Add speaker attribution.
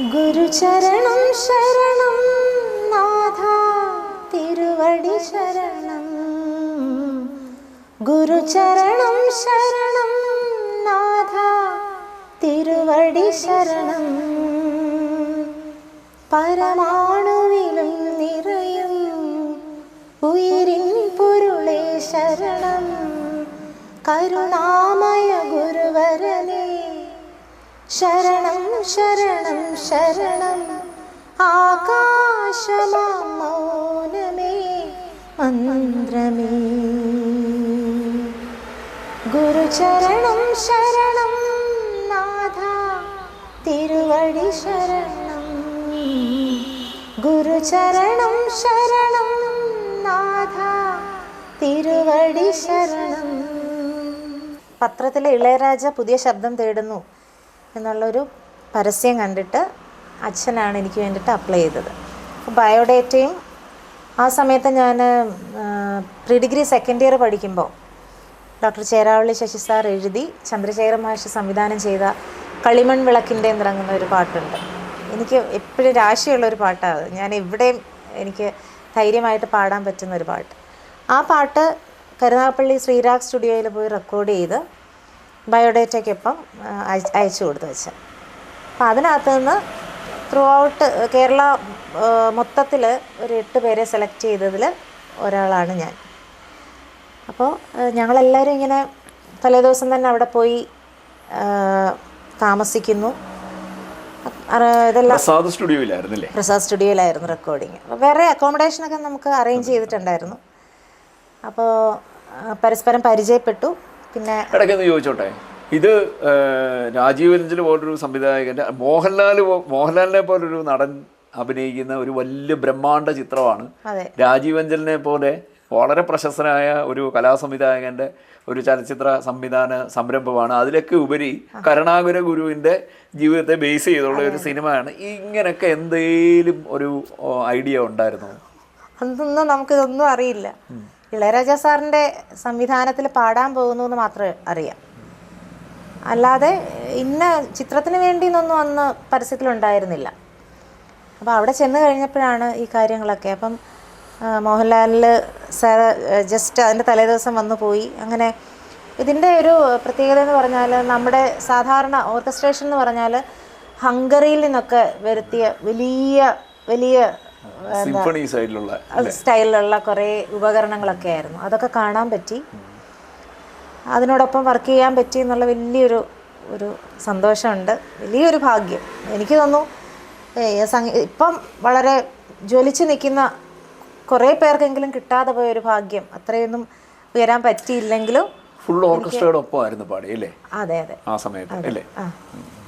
Speaker 1: ഗുരുചരണം ശരണം നാഥ തിരുവടി ശരണം. ഗുരുചരണം ശരണം നാഥ തിരുവടി ശരണം. പരമാണുവിലും നിറയും ഉയിരിൻ പൊരുളേ ശരണം. കരുണാമയ ഗുരുവരനേ ശരണം ശരണം ശരണം. ആകാശമൗനമേ മൗനമേ മന്ത്രമേ. ഗുരുചരണം ശരണം നാഥ. തിരുവടി ശരണം. ഗുരുചരണം ശരണം നാഥ. തിരുവടി ശരണം. പത്രത്തിലെ ഇളയരാജ പുതിയ ശബ്ദം തേടുന്നു. എന്നുള്ളൊരു പരസ്യം കണ്ടിട്ട് അച്ഛനാണ് എനിക്ക് വേണ്ടിയിട്ട് അപ്ലൈ ചെയ്തത്. ബയോഡേറ്റയും ആ സമയത്ത് ഞാൻ പ്രീ ഡിഗ്രി സെക്കൻഡ് ഇയർ പഠിക്കുമ്പോൾ ഡോക്ടർ ചേരാവള്ളി ശശി സാർ എഴുതി ചന്ദ്രശേഖര മഹർഷി സംവിധാനം ചെയ്ത കളിമൺ വിളക്കിന്റെ നിറങ്ങുന്ന ഒരു പാട്ടുണ്ട്. എനിക്ക് എപ്പോഴും രാശിയുള്ള ഒരു പാട്ടാണ് ഞാൻ എവിടെയും എനിക്ക് ധൈര്യമായിട്ട് പാടാൻ പറ്റുന്ന ഒരു പാട്ട്. ആ പാട്ട് കരുനാഗപ്പള്ളി ശ്രീരാഗ് സ്റ്റുഡിയോയിൽ പോയി റെക്കോർഡ് ചെയ്ത് ബയോഡേറ്റയ്ക്കൊപ്പം അയച്ചു കൊടുത്തു വെച്ചത് അപ്പം അതിനകത്ത് നിന്ന് ത്രൂ ഔട്ട് കേരള മൊത്തത്തിൽ ഒരു എട്ട് പേരെ സെലക്ട് ചെയ്തതിൽ ഒരാളാണ് ഞാൻ. അപ്പോൾ ഞങ്ങളെല്ലാവരും ഇങ്ങനെ തലേദിവസം തന്നെ അവിടെ പോയി താമസിക്കുന്നു. ഇതെല്ലാം
Speaker 2: പ്രസാദ് സ്റ്റുഡിയോയിലായിരുന്നില്ലേ?
Speaker 1: പ്രസാദ് സ്റ്റുഡിയോയിലായിരുന്നു റെക്കോർഡിങ് അപ്പോൾ വേറെ അക്കോമഡേഷനൊക്കെ നമുക്ക് അറേഞ്ച് ചെയ്തിട്ടുണ്ടായിരുന്നു. അപ്പോൾ പരസ്പരം പരിചയപ്പെട്ടു. പിന്നെ
Speaker 2: ഇടയ്ക്കൊന്ന് ചോദിച്ചോട്ടെ? ഇത് രാജീവ് രഞ്ജന് പോലൊരു സംവിധായകന്റെ മോഹൻലാൽ മോഹൻലാലിനെ പോലൊരു നടൻ അഭിനയിക്കുന്ന ഒരു വലിയ ബ്രഹ്മാണ്ഡ ചിത്രമാണ് രാജീവ് രഞ്ജലിനെ പോലെ വളരെ പ്രശസ്തനായ ഒരു കലാസംവിധായകന്റെ ഒരു ചലച്ചിത്ര സംവിധാന സംരംഭമാണ്. അതിലൊക്കെ ഉപരി കരുണാകര ഗുരുവിന്റെ ജീവിതത്തെ ബേസ് ചെയ്തുള്ള ഒരു സിനിമയാണ്. ഇങ്ങനെയൊക്കെ എന്തേലും ഒരു ഐഡിയ ഉണ്ടായിരുന്നു?
Speaker 1: അതൊന്നും നമുക്കിതൊന്നും അറിയില്ല. ഇളയരാജ സാറിന്റെ സംവിധാനത്തിൽ പാടാൻ പോകുന്നു എന്ന് മാത്രമേ അറിയാം. അല്ലാതെ ഇന്ന ചിത്രത്തിന് വേണ്ടി എന്നൊന്നും അന്ന് പരസ്യത്തിലുണ്ടായിരുന്നില്ല അപ്പോൾ അവിടെ ചെന്ന് കഴിഞ്ഞപ്പോഴാണ് ഈ കാര്യങ്ങളൊക്കെ. അപ്പം മോഹൻലാലിൽ സാർ ജസ്റ്റ് അതിന്റെ തലേദിവസം വന്നു പോയി. അങ്ങനെ ഇതിന്റെ ഒരു പ്രത്യേകത എന്ന് പറഞ്ഞാൽ നമ്മുടെ സാധാരണ ഓർക്കസ്ട്രേഷൻ എന്ന് പറഞ്ഞാൽ ഹംഗറിയിൽ നിന്നൊക്കെ വരുത്തിയ വലിയ വലിയ
Speaker 2: സിംഫണി സൈഡിലുള്ള
Speaker 1: സ്റ്റൈലിലുള്ള കുറേ ഉപകരണങ്ങളൊക്കെ ആയിരുന്നു. അതൊക്കെ കാണാൻ പറ്റി. അതിനോടൊപ്പം വർക്ക് ചെയ്യാൻ പറ്റി എന്നുള്ള വലിയൊരു ഒരു സന്തോഷമുണ്ട്. വലിയൊരു ഭാഗ്യം. എനിക്ക് തോന്നുന്നു ഇപ്പം വളരെ ജ്വലിച്ച് നിൽക്കുന്ന കുറേ പേർക്കെങ്കിലും കിട്ടാതെ പോയ ഒരു ഭാഗ്യം. അത്രയൊന്നും ഉയരാൻ പറ്റിയില്ലെങ്കിലും
Speaker 2: ഫുൾ ഓർക്കസ്ട്രയുടെ ഒപ്പമായിരുന്നു പാടി അല്ലേ?
Speaker 1: അതെ അതെ.
Speaker 2: ആ സമയത്ത് അല്ലേ?